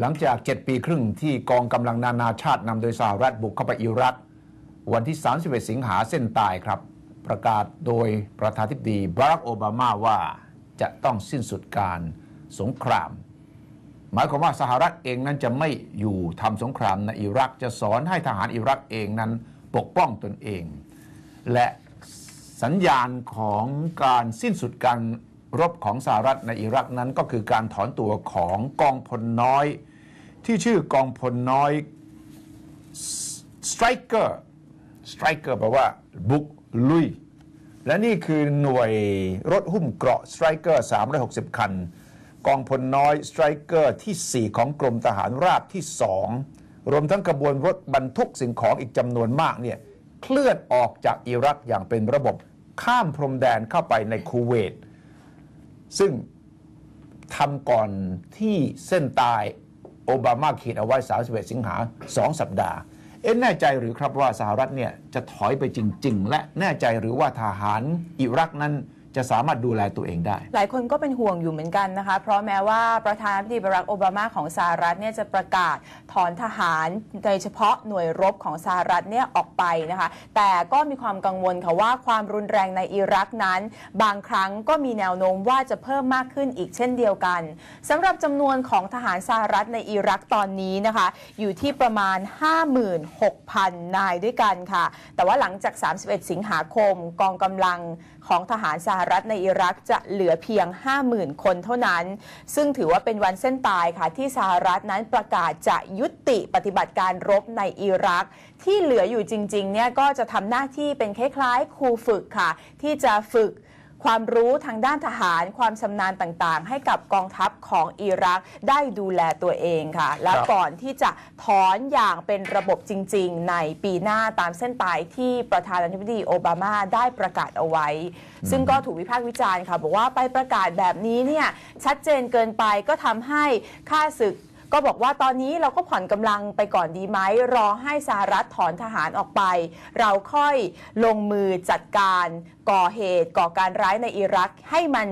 หลังจาก 7 ปีครึ่งที่กองกำลังนานาชาตินำโดยสหรัฐบุกเข้าไปอิรัก วันที่ 31 สิงหาเส้นตายครับ ประกาศโดยประธานาธิบดีบารักโอบามาว่าจะต้องสิ้นสุดการสงคราม หมายความว่าสหรัฐเองนั้นจะไม่อยู่ทำสงครามในอิรักจะสอนให้ทหารอิรักเองนั้นปกป้องตนเอง และสัญญาณของการสิ้นสุดการ รบของสหรัฐในอิรักนั้นก็คือการถอนตัวของกองพลน้อย ที่ชื่อกองพลน้อย Striker Striker แปลว่าบุกลุย และนี่คือหน่วยรถหุ้มเกราะ Striker 360 คัน กองพลน้อย Striker ที่ 4 ของกรมทหารราบที่ 2 รวมทั้งกระบวนรถบรรทุกสิ่งของอีกจำนวนมากเนี่ยเคลื่อนออกจากอิรักอย่างเป็นระบบข้ามพรมแดนเข้าไปในคูเวต ซึ่งทำก่อนที่เส้นตายโอบามาขีดเอาไว้ 31 สิงหา 2 สัปดาห์ เอ็นแน่ใจหรือครับว่าสหรัฐเนี่ยจะถอยไปจริง ๆ และแน่ใจหรือว่าทหารอิรักนั้น จะสามารถดูแลตัวเองได้ หลายคนก็เป็นห่วงอยู่เหมือนกันนะคะ เพราะแม้ว่าประธานาธิบดีบารักโอบามาของสหรัฐเนี่ยจะประกาศถอนทหารโดยเฉพาะหน่วยรบของสหรัฐเนี่ยออกไปนะคะ แต่ก็มีความกังวลค่ะว่าความรุนแรงในอิรักนั้น บางครั้งก็มีแนวโน้มว่าจะเพิ่มมากขึ้นอีกเช่นเดียวกันสำหรับจำนวนของทหารสหรัฐในอิรักตอนนี้นะคะ อยู่ที่ประมาณ 56,000 นายด้วยกันค่ะ แต่ว่าหลังจาก 31 สิงหาคมกองกำลังของทหารสหรัฐในอิรักจะเหลือเพียง 50,000 คนเท่านั้น ซึ่งถือว่าเป็นวันเส้นตายค่ะที่สหรัฐนั้นประกาศจะยุติปฏิบัติการรบในอิรัก ที่เหลืออยู่จริงๆเนี่ยก็จะทำหน้าที่เป็นคล้ายๆครูฝึกค่ะ ที่จะฝึก ความรู้ทางด้านทหาร ความชำนาญต่างๆ ให้กับกองทัพของอิรักได้ดูแลตัวเองค่ะ และครับก่อนที่จะถอนอย่างเป็นระบบจริง ๆ ในปีหน้าตามเส้นตายที่ประธานาธิบดีโอบามาได้ประกาศเอาไว้ ซึ่งก็ถูกวิพากษ์วิจารณ์ค่ะ บอกว่าไปประกาศแบบนี้เนี่ยชัดเจนเกินไปก็ทำให้ค่าศึก ก็บอกว่าตอนนี้เราก็ผ่อนกำลังไปก่อนดีไหมรอให้สหรัฐถอนทหารออกไป เราค่อยลงมือจัดการก่อเหตุก่อการร้ายในอิรักให้มัน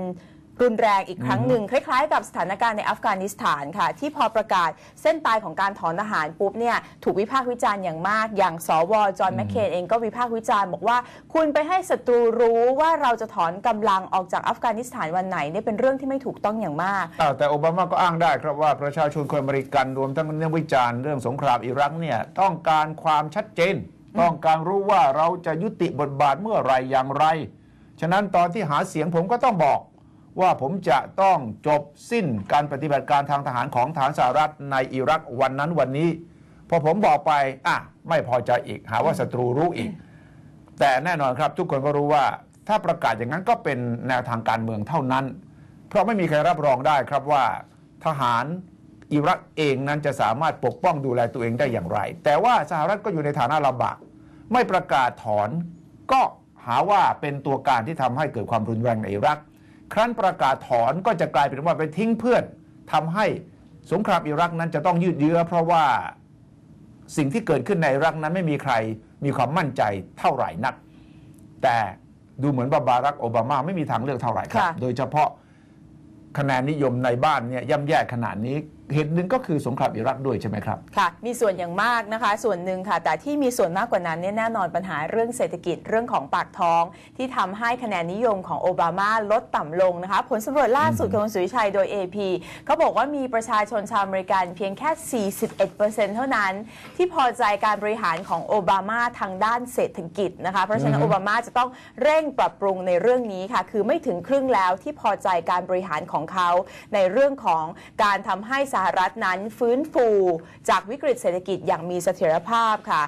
รุนแรงอีกครั้งหนึ่งคล้ายๆ กับสถานการณ์ในอัฟกานิสถานค่ะ ที่พอประกาศเส้นตายของการถอนทหารปุ๊บเนี่ยถูกวิพากษ์วิจารณ์อย่างมาก อย่างสวจอห์นแมคเคนเองก็วิพากษ์วิจารณ์บอกว่า คุณไปให้ศัตรูรู้ว่าเราจะถอนกำลังออกจากอัฟกานิสถานวันไหนเนี่ยเป็นเรื่องที่ไม่ถูกต้องอย่างมากอ้าวแต่โอบามาก็อ้างได้ครับว่าประชาชนคนอเมริกันรวมทั้งนักวิจารณ์เรื่องสงครามอิรักเนี่ยต้องการความชัดเจน ต้องการรู้ว่าเราจะยุติบทบาทเมื่อไหรอย่างไร ฉะนั้นตอนที่หาเสียงผมก็ต้องบอก ว่าผมจะต้องจบสิ้นการปฏิบัติการทางทหารของฐานสหรัฐในอิรักวันนั้นวันนี้ พอผมบอกไปอะไม่พอใจอีกหาว่าศัตรูรู้อีก แต่แน่นอนครับทุกคนก็รู้ว่าถ้าประกาศอย่างนั้นก็เป็นแนวทางการเมืองเท่านั้น เพราะไม่มีใครรับรองได้ครับว่า ทหารอิรักเองนั้นจะสามารถปกป้องดูแลตัวเองได้อย่างไร แต่ว่าสหรัฐก็อยู่ในฐานะลำบากไม่ประกาศถอนก็หาว่าเป็นตัวการที่ทำให้เกิดความรุนแรงในอิรัก ครั้นประกาศถอนก็จะกลายเป็นว่าไปทิ้งเพื่อนทำให้สงครามอิรักนั้นจะต้องยืดเยื้อ เพราะว่าสิ่งที่เกิดขึ้นในอิรักนั้นไม่มีใครมีความมั่นใจเท่าไหร่นัก แต่ดูเหมือนว่าบารักโอบามาไม่มีทางเลือกเท่าไหร่ครับค่ะโดยเฉพาะคะแนนนิยมในบ้านเนี่ยย่ำแย่ขนาดนี้เหตุหนึ่งก็คือสงครามอิรักด้วยใช่ไหมครับ ค่ะ มีส่วนอย่างมากนะคะ ส่วนหนึ่งค่ะ แต่ที่มีส่วนมากกว่านั้นเนี่ยแน่นอนปัญหาเรื่องเศรษฐกิจเรื่องของปากท้อง ที่ทำให้คะแนนนิยมของโอบามาลดต่ำลงนะคะ ผลสำรวจล่าสุดของคุณสุวิชัยโดย AP เขาบอกว่ามีประชาชนชาวอเมริกันเพียงแค่ 41%เท่านั้น ที่พอใจการบริหารของโอบามาทางด้านเศรษฐกิจนะคะ เพราะฉะนั้นโอบามาจะต้องเร่งปรับปรุงในเรื่องนี้ค่ะ คือไม่ถึงครึ่งแล้วที่พอใจการบริหารของเขาในเรื่องของการทำให้สหรัฐนั้นฟื้นฟู จากวิกฤตเศรษฐกิจอย่างมีเสถียรภาพค่ะ